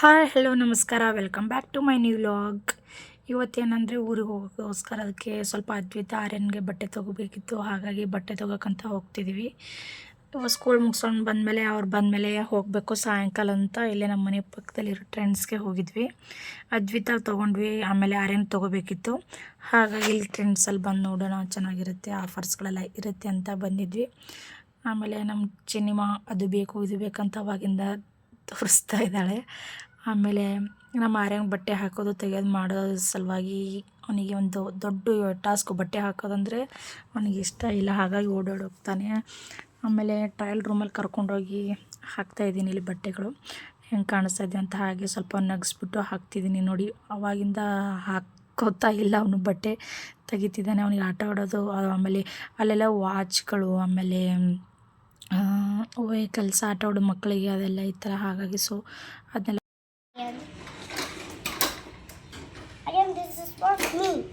Hi hello ನಮಸ್ಕಾರ. Welcome back to my new vlog ಇವತ್ತೇನಂದರೆ ಊರಿಗೆ ಹೋಗೋಕ್ಕೋಸ್ಕರ ಅದಕ್ಕೆ ಸ್ವಲ್ಪ ಅದ್ವಿತ ಆರ್ಯನ್ಗೆ ಬಟ್ಟೆ ತೊಗೋಬೇಕಿತ್ತು. ಹಾಗಾಗಿ ಬಟ್ಟೆ ತೊಗೋಕ್ಕಂತ ಹೋಗ್ತಿದ್ದೀವಿ ಇವಾಗ ಸ್ಕೂಲ್ ಮುಗಿಸ್ಕೊಂಡು ಬಂದಮೇಲೆ ಅವ್ರು ಬಂದಮೇಲೆ ಹೋಗಬೇಕು. ಸಾಯಂಕಾಲ ಅಂತ ಇಲ್ಲೇ ನಮ್ಮ ಮನೆ ಪಕ್ಕದಲ್ಲಿರೋ ಟ್ರೆಂಡ್ಸ್ಗೆ ಹೋಗಿದ್ವಿ. ಅದ್ವಿತ ತೊಗೊಂಡ್ವಿ, ಆಮೇಲೆ ಆರ್ಯನ್ ತೊಗೋಬೇಕಿತ್ತು. ಹಾಗಾಗಿ ಇಲ್ಲಿ ಟ್ರೆಂಡ್ಸಲ್ಲಿ ಬಂದು ನೋಡೋಣ, ಚೆನ್ನಾಗಿರುತ್ತೆ ಆಫರ್ಸ್ಗಳೆಲ್ಲ ಇರುತ್ತೆ ಅಂತ ಬಂದಿದ್ವಿ. ಆಮೇಲೆ ನಮ್ಮ ಚಿನಿಮಾ ಅದು ಬೇಕು, ಇದು ಬೇಕಂತ ಅವಾಗಿಂದ ತೋರಿಸ್ತಾ ಇದ್ದಾಳೆ. ಆಮೇಲೆ ನಮ್ಮ ಆರ್ಯಂಗೆ ಬಟ್ಟೆ ಹಾಕೋದು ತೆಗೆಯೋದು ಮಾಡೋ ಸಲುವಾಗಿ ಅವನಿಗೆ ಒಂದು ದೊಡ್ಡ ಟಾಸ್ಕ್ ಬಟ್ಟೆ ಹಾಕೋದಂದರೆ ಅವನಿಗೆ ಇಷ್ಟ ಇಲ್ಲ, ಹಾಗಾಗಿ ಓಡಾಡೋಗ್ತಾನೆ ಆಮೇಲೆ ಟ್ರಯಲ್ ರೂಮಲ್ಲಿ ಕರ್ಕೊಂಡೋಗಿ ಹಾಕ್ತಾಯಿದ್ದೀನಿ ಇಲ್ಲಿ ಬಟ್ಟೆಗಳು. ಹೆಂಗೆ ಕಾಣಿಸ್ತಾ ಇದೆ ಅಂತ ಹಾಗೆ ಸ್ವಲ್ಪ ನಗಿಸ್ಬಿಟ್ಟು ಹಾಕ್ತಿದ್ದೀನಿ ನೋಡಿ. ಅವಾಗಿಂದ ಹಾಕೋತಾ ಇಲ್ಲ ಅವನು ಬಟ್ಟೆ. ತೆಗಿತಿದ್ದಾನೆ, ಅವನಿಗೆ ಆಟ ಆಡೋದು, ಆಮೇಲೆ ಅಲ್ಲೆಲ್ಲ ವಾಚ್ಗಳು, ಆಮೇಲೆ ವೆಹಿಕಲ್ಸ್ ಆಟ ಆಡೋ ಮಕ್ಕಳಿಗೆ ಅದೆಲ್ಲ ಈ ಥರ ಹಾಗಾಗಿ ಸೊ ಅದನ್ನೆಲ್ಲ Again, this is for me.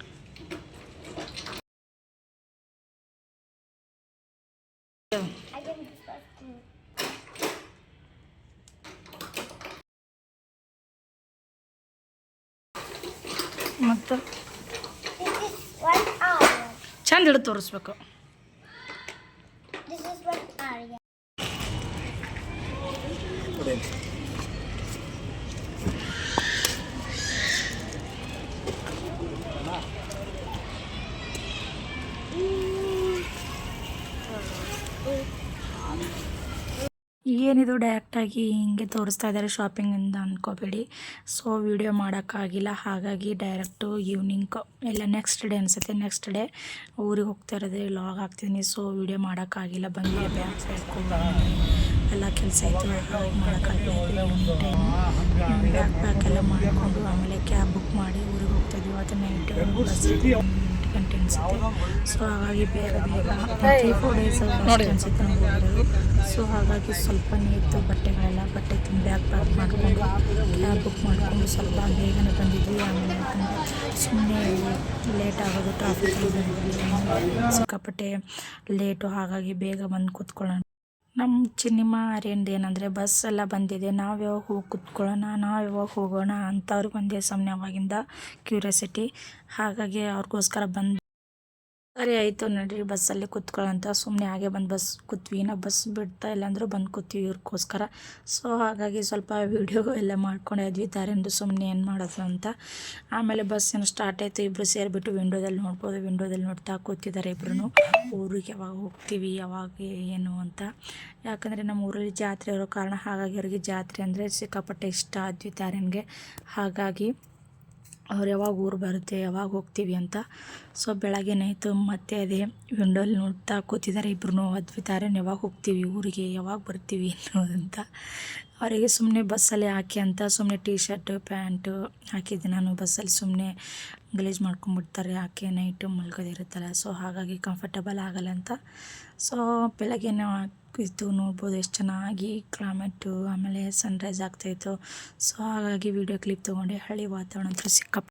Again, this was me. ಮತ್ತು This is one Arya. ಚಂದ ಹಿಡಿದು ತೋರಿಸ್ಬೇಕು ಏನಿದು ಡೈರೆಕ್ಟಾಗಿ ಹಿಂಗೆ ತೋರಿಸ್ತಾ ಇದ್ದಾರೆ ಶಾಪಿಂಗಿಂದ ಅಂದ್ಕೋಬೇಡಿ ಸೊ ವಿಡಿಯೋ ಮಾಡೋಕ್ಕಾಗಿಲ್ಲ ಹಾಗಾಗಿ ಡೈರೆಕ್ಟು ಈವ್ನಿಂಗ್ ಎಲ್ಲ ನೆಕ್ಸ್ಟ್ ಡೇ ಅನಿಸುತ್ತೆ. ನೆಕ್ಸ್ಟ್ ಡೇ ಊರಿಗೆ ಹೋಗ್ತಾ ಇರೋದೇ ಲಾಗ್ ಹಾಕ್ತೀನಿ. ಸೊ ವಿಡಿಯೋ ಮಾಡೋಕ್ಕಾಗಿಲ್ಲ ಬಂದು ಬ್ಯಾಗ್ ಸೇರ್ಕೊಂಡು ಎಲ್ಲ ಕೆಲಸ ಹಾಗಾಗಿ ಮಾಡೋಕ್ಕಾಗಿಲ್ಲ ಟೈಮ್ ಬ್ಯಾಗ್ ಪ್ಯಾಕ್ ಎಲ್ಲ ಮಾಡಿಕೊಂಡು ಆಮೇಲೆ ಕ್ಯಾಬ್ ಬುಕ್ ಮಾಡಿ ಊರಿಗೆ ಹೋಗ್ತಾ ಇದ್ವಿ. ಅದು ನೈಟ್ ಅನಿಸುತ್ತೆ. ಸೊ ಹಾಗಾಗಿ ಬೇಗ ಬೇಗ ತ್ರೀ ಫೋರ್ ಡೇಸ್ ಅನಿಸುತ್ತೆ ನಾವು ಹೋಗಿರೋದು ಸೊ ಹಾಗಾಗಿ ಸ್ವಲ್ಪ ನೀರು ಬಟ್ಟೆಗಳೆಲ್ಲ ಬಟ್ಟೆ ತುಂಬ ಬ್ಯಾಗ್ ಪ್ಯಾಕ್ ಮಾಡಿಕೊಂಡು ಕ್ಯಾಬ್ ಬುಕ್ ಮಾಡಿಕೊಂಡು ಸ್ವಲ್ಪ ಬೇಗನೆ ಬಂದಿದ್ವಿ. ಆಮೇಲೆ ಸುಮ್ಮನೆ ಲೇಟ್ ಆಗೋದು ಟ್ರಾಫಿಕ್ ಸಿಕ್ಕಾಪಟ್ಟೆ ಲೇಟು ಹಾಗಾಗಿ ಬೇಗ ಬಂದು ಕೂತ್ಕೊಳ್ಳೋಣ. ನಮ್ಮ ಚಿನ್ನಿಮ್ಮ ಅರೇಂದು ಏನಂದರೆ ಬಸ್ ಎಲ್ಲ ಬಂದಿದೆ ನಾವು ಯಾವಾಗ ಹೋಗಿ ಕುತ್ಕೊಳ್ಳೋಣ ನಾವು ಯಾವಾಗ ಹೋಗೋಣ? ಅಂತ ಅವ್ರಿಗೆ ಒಂದೇ ಅವಾಗಿಂದ ಕ್ಯೂರಿಯಾಸಿಟಿ ಹಾಗಾಗಿ ಅವ್ರಿಗೋಸ್ಕರ ಬಂದು ಸರಿ ಆಯಿತು ನಡ್ರಿ ಬಸ್ಸಲ್ಲಿ ಕೂತ್ಕೊಳ್ಳೋಂತ ಸುಮ್ಮನೆ ಹಾಗೆ ಬಂದು ಬಸ್ ಕೂತ್ವಿ. ನಾವು ಬಸ್ ಬಿಡ್ತಾ ಇಲ್ಲ ಅಂದರೂ ಬಂದು ಕೂತೀವಿ ಇವ್ರಿಗೋಸ್ಕರ. ಸೊ, ಹಾಗಾಗಿ ಸ್ವಲ್ಪ ವೀಡಿಯೋ ಎಲ್ಲ ಮಾಡ್ಕೊಂಡೆ ಇದ್ವಿ. ದಾರಿಂದ ಸುಮ್ಮನೆ ಏನು ಮಾಡೋದು ಅಂತ. ಆಮೇಲೆ ಬಸ್ ಏನು ಸ್ಟಾರ್ಟ್ ಆಯಿತು. ಇಬ್ಬರು ಸೇರಿಬಿಟ್ಟು ವಿಂಡೋದಲ್ಲಿ ನೋಡ್ಬೋದು. ವಿಂಡೋದಲ್ಲಿ ನೋಡ್ತಾ ಕೂತಿದ್ದಾರೆ ಇಬ್ಬರು ಊರಿಗೆ ಯಾವಾಗ ಹೋಗ್ತೀವಿ, ಯಾವಾಗ ಏನು ಅಂತ. ಯಾಕಂದರೆ ನಮ್ಮ ಊರಲ್ಲಿ ಜಾತ್ರೆ ಇರೋ ಕಾರಣ. ಹಾಗಾಗಿ ಅವರಿಗೆ ಜಾತ್ರೆ ಅಂದರೆ ಸಿಕ್ಕಾಪಟ್ಟೆ ಇಷ್ಟ ಅದ್ವಿತಾರನ್ಗೆ ಹಾಗಾಗಿ ಅವ್ರು ಯಾವಾಗ ಊರು ಬರುತ್ತೆ, ಯಾವಾಗ ಹೋಗ್ತೀವಿ ಅಂತ. ಸೊ ಬೆಳಗ್ಗೆನಾಯಿತು ಮತ್ತೆ ಅದೇ ವಿಂಡೋಲಿ ನೋಡ್ತಾ ಕೂತಿದ್ದಾರೆ ಇಬ್ಬರು ಅದ್ವಿತಾರೆ ಯಾವಾಗ ಹೋಗ್ತೀವಿ, ಊರಿಗೆ, ಯಾವಾಗ ಬರ್ತೀವಿ ಅನ್ನೋದಂತ. ಅವರಿಗೆ ಸುಮ್ಮನೆ ಬಸ್ಸಲ್ಲಿ ಹಾಕಿ ಅಂತ ಸುಮ್ಮನೆ ಟೀ ಶರ್ಟು ಪ್ಯಾಂಟು ಹಾಕಿದ್ದೆ ನಾನು ಬಸ್ಸಲ್ಲಿ ಸುಮ್ಮನೆ ಗಲೀಜು ಮಾಡ್ಕೊಂಬಿಡ್ತಾರೆ, ಹಾಕಿ ನೈಟು ಮಲ್ಕೋದಿರುತ್ತಲ್ಲ ಸೊ ಹಾಗಾಗಿ ಕಂಫರ್ಟಬಲ್ ಆಗಲ್ಲ ಅಂತ. ಸೊ ಬೆಳಗ್ಗೆನೇ ಇದು ನೋಡ್ಬೋದು ಎಷ್ಟು ಚೆನ್ನಾಗಿ ಕ್ಲೈಮೇಟು ಆಮೇಲೆ ಸನ್ರೈಸ್ ಆಗ್ತಾಯಿತ್ತು ಸೊ ಹಾಗಾಗಿ ವಿಡಿಯೋ ಕ್ಲಿಪ್ ತೊಗೊಂಡೆ. ಹಳ್ಳಿ ವಾತಾವರಣ ಅಂತೂ ಸಿಕ್ಕಾಪ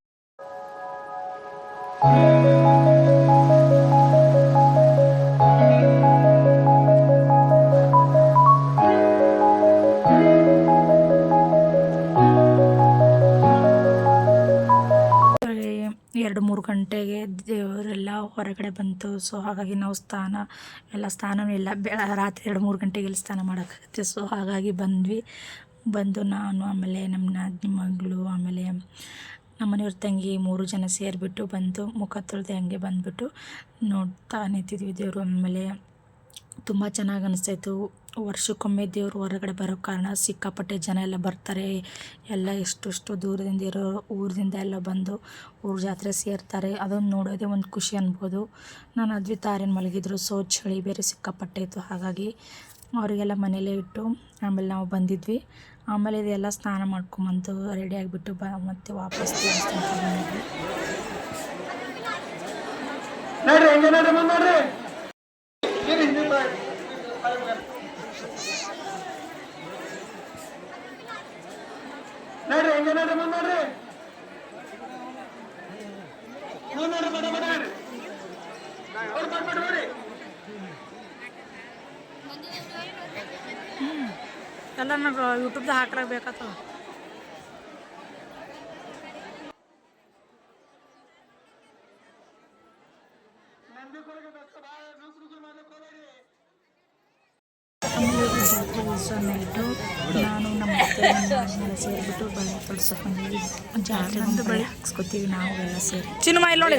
ಹೊರಗಡೆ ಬಂತು. ಸೊ ಹಾಗಾಗಿ ನಾವು ಸ್ನಾನ ಎಲ್ಲ ಸ್ನಾನ ಇಲ್ಲ. ಬೆಳ ರಾತ್ರಿ ಎರಡು ಮೂರು ಗಂಟೆಗೆ ಇಲ್ಲಿ ಸ್ನಾನ ಮಾಡೋಕ್ಕಾಗುತ್ತೆ. ಸೊ ಹಾಗಾಗಿ ಬಂದ್ವಿ. ಬಂದು ನಾನು, ಆಮೇಲೆ ನಮ್ಮ ನಾದಿನಿ ಮಗಳು, ಆಮೇಲೆ ನಮ್ಮ ಮನೆಯವ್ರ ತಂಗಿ ಮೂರು ಜನ ಸೇರಿಬಿಟ್ಟು ಬಂದು ಮುಖ ತೊಳೆದು ಹಂಗೆ ಬಂದುಬಿಟ್ಟು ನೋಡ್ತಾ ನಿಂತಿದ್ವಿ ದೇವರು. ಆಮೇಲೆ ತುಂಬ ಚೆನ್ನಾಗಿ ಅನಿಸ್ತಾಯಿತ್ತು. ವರ್ಷಕ್ಕೊಮ್ಮೆ ದೇವರು ಹೊರಗಡೆ ಬರೋ ಕಾರಣ ಸಿಕ್ಕಾಪಟ್ಟೆ ಜನ ಎಲ್ಲ ಬರ್ತಾರೆ. ಎಲ್ಲ ಎಷ್ಟೆಷ್ಟು ದೂರದಿಂದ ಇರೋ ಊರಿಂದ ಎಲ್ಲ ಬಂದು ಊರ ಜಾತ್ರೆ ಸೇರ್ತಾರೆ. ಅದನ್ನು ನೋಡೋದೇ ಒಂದು ಖುಷಿ ಅನ್ಬೋದು. ನಾನು ಅದ್ವಿ ತಾರೇನು ಮಲಗಿದ್ರು ಸೊ ಚಳಿ ಬೇರೆ ಸಿಕ್ಕಾಪಟ್ಟೆ ಇತ್ತು. ಹಾಗಾಗಿ ಅವರಿಗೆಲ್ಲ ಮನೇಲೇ ಇಟ್ಟು ಆಮೇಲೆ ನಾವು ಬಂದಿದ್ವಿ. ಆಮೇಲೆ ಇದೆಲ್ಲ ಸ್ನಾನ ಮಾಡ್ಕೊಂಬಂದು ರೆಡಿ ಆಗಿಬಿಟ್ಟು ಬ ಮತ್ತೆ ವಾಪಸ್ ದೇವಸ್ಥಾನಕ್ಕೆ ಬಂದಿದ್ವಿ. ನೋಡ್ರಿ ಹೆಂಗ ನೋಡ್ರಿ ಮುಂದ್ ನೋಡ್ರಿ ನೋಡ್ರಿ ಬಡ ಬಡ ಎಲ್ಲ ನಾವು ಯೂಟ್ಯೂಬ್ದ ಹಾಕ್ರಾಗ ಬೇಕಾಗ್ತವ ಸೊ ನೈಟು ನಾನು ನಮ್ಮ ಮನೆಯಲ್ಲ ಸೇರಿಬಿಟ್ಟು ಬಳೆ ಬಂದಿದ್ವಿ ಜಾತ್ರೆ ಒಂದು ಬಳೆ ಹಾಕ್ಸ್ಕೊತೀವಿ ನಾವು ಎಲ್ಲ ಸೇರಿ. ಸಿನಿಮಾ ಇಲ್ಲಿ ನೋಡಿ.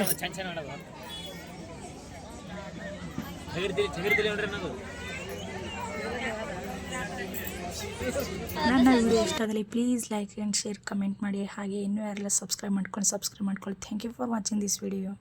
ನನ್ನ ವಿಡಿಯೋ ಇಷ್ಟ ಆಗಲಿ please like and share comment ಮಾಡಿ. ಹಾಗೆ ಇನ್ನೂ ಯಾರೆಲ್ಲ ಸಬ್ಸ್ಕ್ರೈಬ್ ಮಾಡ್ಕೊಂಡು ಸಬ್ಸ್ಕ್ರೈಬ್ ಮಾಡ್ಕೊಳ್ಳಿ thank you for watching this video